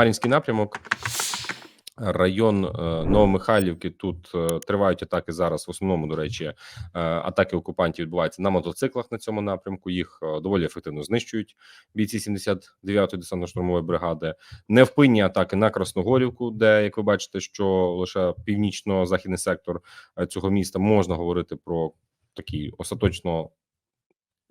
Мар'їнський напрямок. Район е, Новомихайлівки тут е, тривають атаки зараз. В основному, до речі, е, атаки окупантів відбуваються на мотоциклах на цьому напрямку. Їх доволі ефективно знищують бійці 79-ї десантно-штурмової бригади. Невпинні атаки на Красногорівку, де як ви бачите, що лише північно-західний сектор цього міста можна говорити про такий остаточно.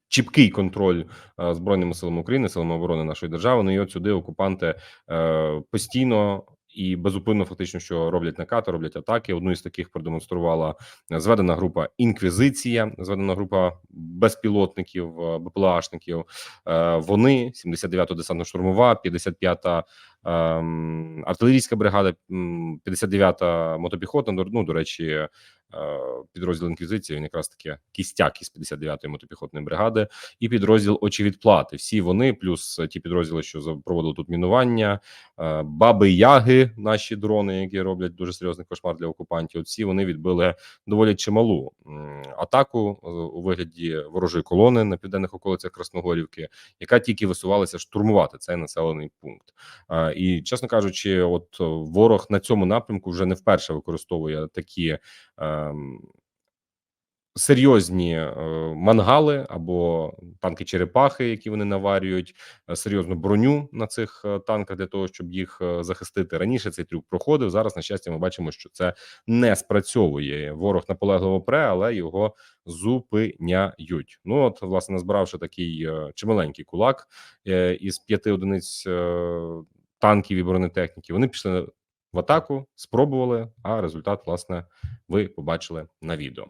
Чіпкий контроль е, збройними силами України, силами оборони нашої держави. Ну і от сюди окупанти е, постійно і безупинно, фактично, що роблять накати, роблять атаки. Одну із таких продемонструвала зведена група інквізиція, зведена група безпілотників, е, БПЛАшників. Вони 79-та десантно-штурмова, 55-та ем, артилерійська бригада, м, 59-та мотопіхотна. Ну до речі, підрозділ інквізиції. Він якраз таки кістяк із 59-ї мотопіхотної бригади, і підрозділ очевидплати. Всі вони, плюс ті підрозділи, що проводили тут мінування, е, баби яги, наші дрони, які роблять дуже серйозний кошмар для окупантів. Всі вони відбили доволі чималу атаку е, у вигляді ворожої колони на південних околицях Красногорівки, яка тільки висувалася штурмувати цей населений пункт. Е, І чесно кажучи, от е, ворог на цьому напрямку вже не вперше використовує такі. Ем, Серйозні е, мангали або танки черепахи, які вони наварюють, е, серйозну броню на цих е, танках для того, щоб їх захистити. Раніше цей трюк проходив. Зараз, на щастя, ми бачимо, що це не спрацьовує. Ворог наполегливо пре, але його зупиняють. Ну от, власне, назбиравши такий чималенький кулак із п'яти одиниць танків і бронетехніки, вони пішли в атаку, спробували. А результат, власне, ви побачили на відео.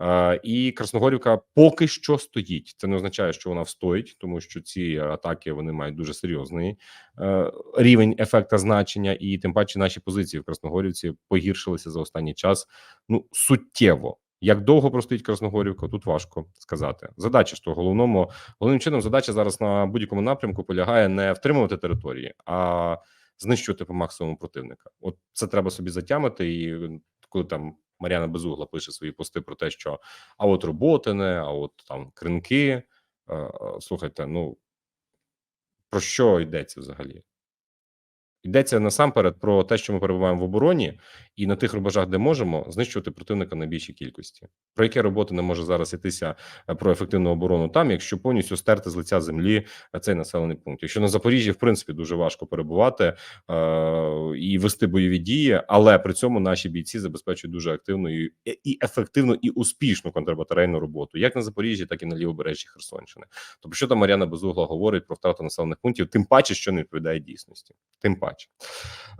Е, і Красногорівка поки що стоїть. Це не означає, що вона встоїть, тому що ці атаки вони мають дуже серйозний е, рівень ефекта значення, і тим паче наші позиції в Красногорівці погіршилися за останній час. Ну суттєво. Як довго простоїть Красногорівка, тут важко сказати. Задача то головному головним чином задача зараз на будь-якому напрямку полягає не втримувати території, а знищувати по максимуму противника. От це треба собі затямити. І коли там Мар'яна Безугла пише свої пости про те, що а от роботине, а от там кринки. Е, е, Слухайте, ну про що йдеться взагалі? Йдеться насамперед про те, що ми перебуваємо в обороні, і на тих рубежах, де можемо, знищувати противника на більшій кількості. Про яке роботи не може зараз йтися е, про ефективну оборону там, якщо повністю стерти з лиця землі е, цей населений пункт. Якщо на Запоріжжі, в принципі, дуже важко перебувати е, і вести бойові дії, але при цьому наші бійці забезпечують дуже активну і, і ефективну і успішну контрбатарейну роботу, як на Запоріжжі, так і на лівобережжі Херсонщини. Тобто, що там Мар'яна Безугла говорить про втрату населених пунктів, тим паче, що не відповідає дійсності, тим паче.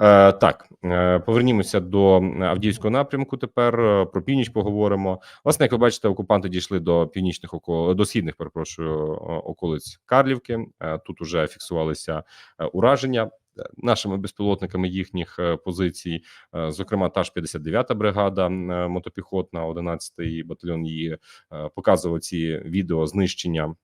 Е, так, е, повернімося до Авдіївського напрямку. Тепер е, про північ поговоримо. Власне, як ви бачите, окупанти дійшли до північних окол... до східних, перепрошую, околиць Карлівки. Е, тут уже фіксувалися е, ураження. е, Нашими безпілотниками їхніх позицій, зокрема, та ж 59-та бригада мотопіхотна, 11-й батальйон її показував ці відео знищення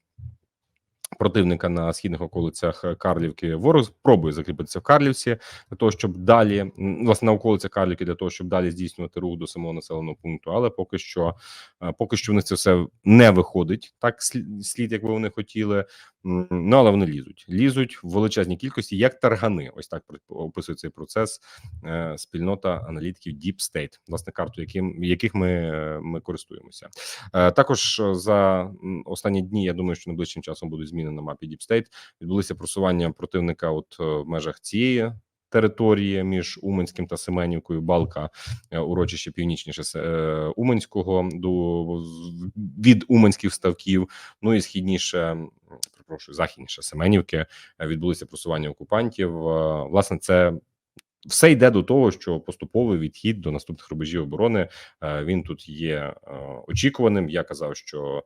противника на східних околицях Карлівки. Ворог пробує закріпитися в Карлівці для того, щоб далі власне на околицях Карлівки, для того, щоб далі здійснювати рух до самого населеного пункту. Але поки що, е, поки що в них це все не виходить так слід, як би вони хотіли. Ну але вони лізуть, лізуть в величезній кількості, як таргани. Ось так описує цей процес е, спільнота аналітиків Deep State, власне карту, яким яких ми, е, ми користуємося. Також за останні дні я думаю, що найближчим часом будуть зміни на мапі State. Відбулися просування противника, от е, в межах цієї. Території між Уманським та Семенівкою, Балка, е, урочище північніше е, Уманського до від Уманських ставків. Ну і східніше, перепрошую, західніше Семенівки відбулися просування окупантів. Власне, це все йде до того, що поступовий відхід до наступних рубежів оборони він тут є очікуваним. Я казав, що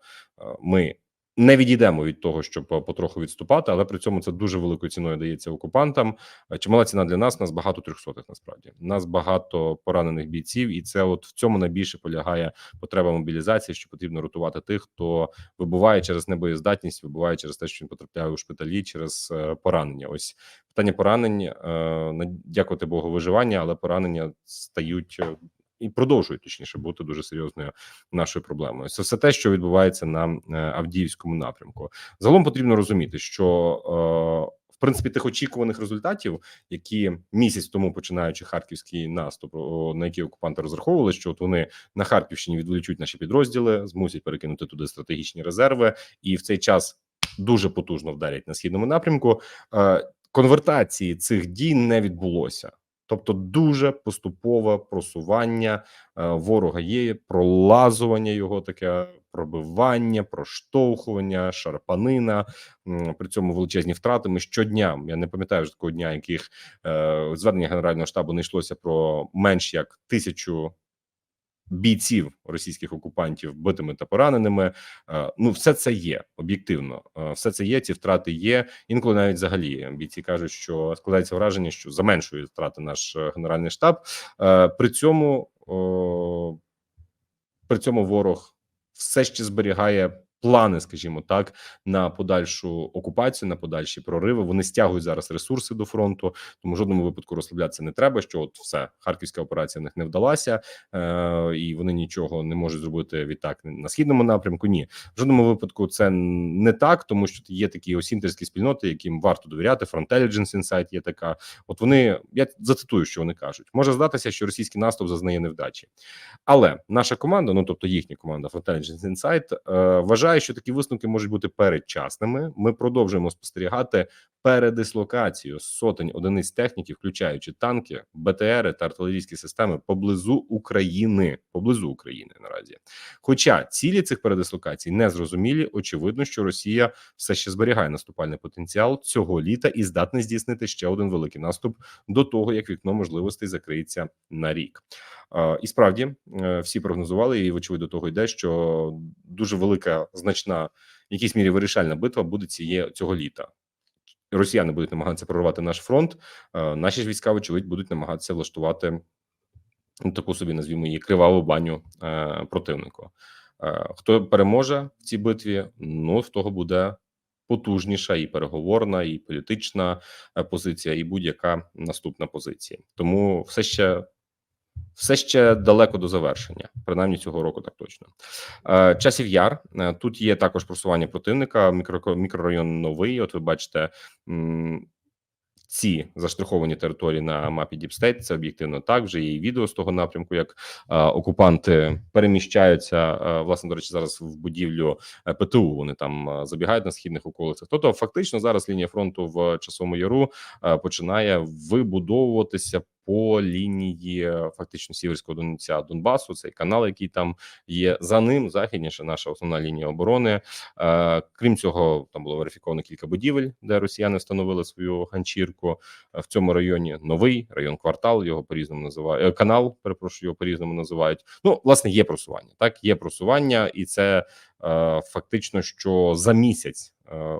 ми не відійдемо від того, щоб потроху відступати, але при цьому це дуже великою ціною дається окупантам. Е, Чимала ціна для нас. Нас багато трьохсотих. Насправді нас багато поранених бійців, і це от в цьому найбільше полягає потреба мобілізації, що потрібно рятувати тих, хто вибуває через небоєздатність, вибуває через те, що він потрапляє у шпиталі через е, поранення. Ось питання поранень, е, дякувати Богу, виживання, але поранення стають і продовжують точніше бути дуже серйозною нашою проблемою. Це все те, що відбувається на е, Авдіївському напрямку. Загалом потрібно розуміти, що е, в принципі тих очікуваних результатів, які місяць тому починаючи харківський наступ, на який окупанти розраховували, що от вони на Харківщині відволічуть наші підрозділи, змусять перекинути туди стратегічні резерви, і в цей час дуже потужно вдарять на східному напрямку. Е, конвертації цих дій не відбулося. Тобто дуже поступове просування е, ворога є, пролазування його таке пробивання, проштовхування, шарпанина. При цьому величезні втрати. Ми щодня. Я не пам'ятаю вже такого дня, яких е, звернення генерального штабу не йшлося про менш як тисячу бійців російських окупантів битими та пораненими. Е, Ну, все це є об'єктивно. Е, Все це є. Ці втрати є. Інколи навіть взагалі бійці кажуть, що складається враження, що заменшує втрати наш е, генеральний штаб. При цьому при цьому ворог все ще зберігає плани, скажімо так, на подальшу окупацію, на подальші прориви. Вони стягують зараз ресурси до фронту, тому в жодному випадку розслаблятися не треба. Що от все харківська операція в них не вдалася, е, і вони нічого не можуть зробити відтак на східному напрямку. Ні, в жодному випадку це не так, тому що є такі осінтерські спільноти, яким варто довіряти. Frontelligence Insight є така. От вони я зацитую, що вони кажуть. Може здатися, що російський наступ зазнає невдачі, але наша команда, ну тобто їхня команда Frontelligence Insight, е, вважає, що такі висновки можуть бути передчасними. Ми продовжуємо спостерігати передислокацію сотень одиниць техніки, включаючи танки, БТРи та артилерійські системи поблизу України. Поблизу України наразі. Хоча цілі цих передислокацій не зрозумілі, очевидно, що Росія все ще зберігає наступальний потенціал цього літа і здатна здійснити ще один великий наступ до того, як вікно можливостей закриється на рік. І справді е, всі прогнозували, і вочевидь до того йде, що дуже велика, значна, в якійсь мірі вирішальна битва буде цієї цього літа. Росіяни будуть намагатися прорвати наш фронт. е, Наші ж війська, вочевидь, будуть намагатися влаштувати ну, таку собі назвімо її криваву баню е, противнику. Е, Хто переможе в цій битві? Ну в того буде потужніша і переговорна, і політична позиція, і будь-яка наступна позиція. Тому все ще. Все ще далеко до завершення, принаймні цього року, так точно. Е, Часів яр Е, тут є також просування противника. Мікро, мікрорайон новий. От ви бачите ці заштриховані території на мапі State, Це об'єктивно так. Вже є і відео з того напрямку, як е, окупанти переміщаються. Власне, до речі, зараз в будівлю ПТУ вони там забігають на східних околицях. Тобто, фактично, зараз лінія фронту в часовому яру починає вибудовуватися по лінії е, фактично сіверського донця Донбасу. Цей канал, який там є за ним, західніше наша основна лінія оборони. Е, Крім цього, там було верифіковано кілька будівель, де росіяни встановили свою ганчірку. Е, В цьому районі новий район квартал. Його по різному називають канал. Перепрошую, його по різному називають. Ну, власне, є просування. Так, є просування, і це фактично, що за місяць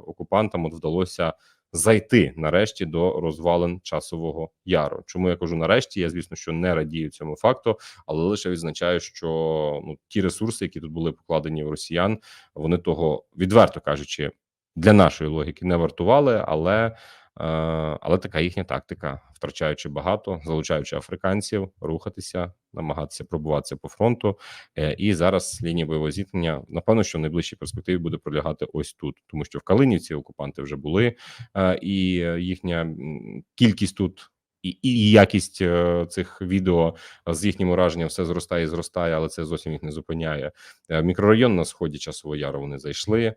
окупантам от вдалося зайти нарешті до розвалин часового яру. Чому я кажу нарешті? Я звісно, що не радію цьому факту, але лише відзначаю, що ну ті ресурси, які тут були покладені в росіян, вони того відверто кажучи, для нашої логіки не вартували, але. Е, Але така їхня тактика, втрачаючи багато, залучаючи африканців, рухатися, намагатися пробуватися по фронту. Е, І зараз лінія бойового зіткнення, напевно, що в найближчій перспективі буде пролягати ось тут, тому що в Калинівці окупанти вже були, е, і їхня кількість тут. І, і якість е, цих відео з їхнім ураженням все зростає і зростає, але це зовсім їх не зупиняє. Е, мікрорайон на сході часового яру вони зайшли. Е,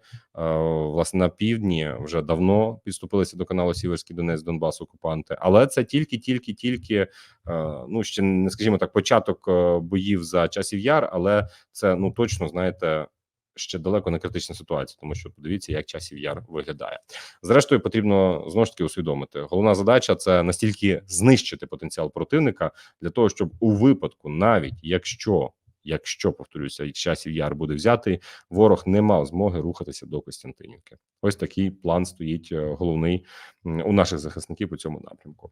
власне на півдні вже давно підступилися до каналу Сіверський Донець, Донбас окупанти, але це тільки, тільки, тільки ну ще не скажімо так, початок боїв за часів яр, але це ну точно знаєте. Ще далеко не критична ситуація, тому що подивіться, як часів яр виглядає. Зрештою, потрібно знову ж таки усвідомити. Головна задача це настільки знищити потенціал противника для того, щоб у випадку, навіть якщо якщо повторюся, часів яр буде взятий, ворог не мав змоги рухатися до Костянтинівки. Ось такий план стоїть е, головний у наших захисників по цьому напрямку.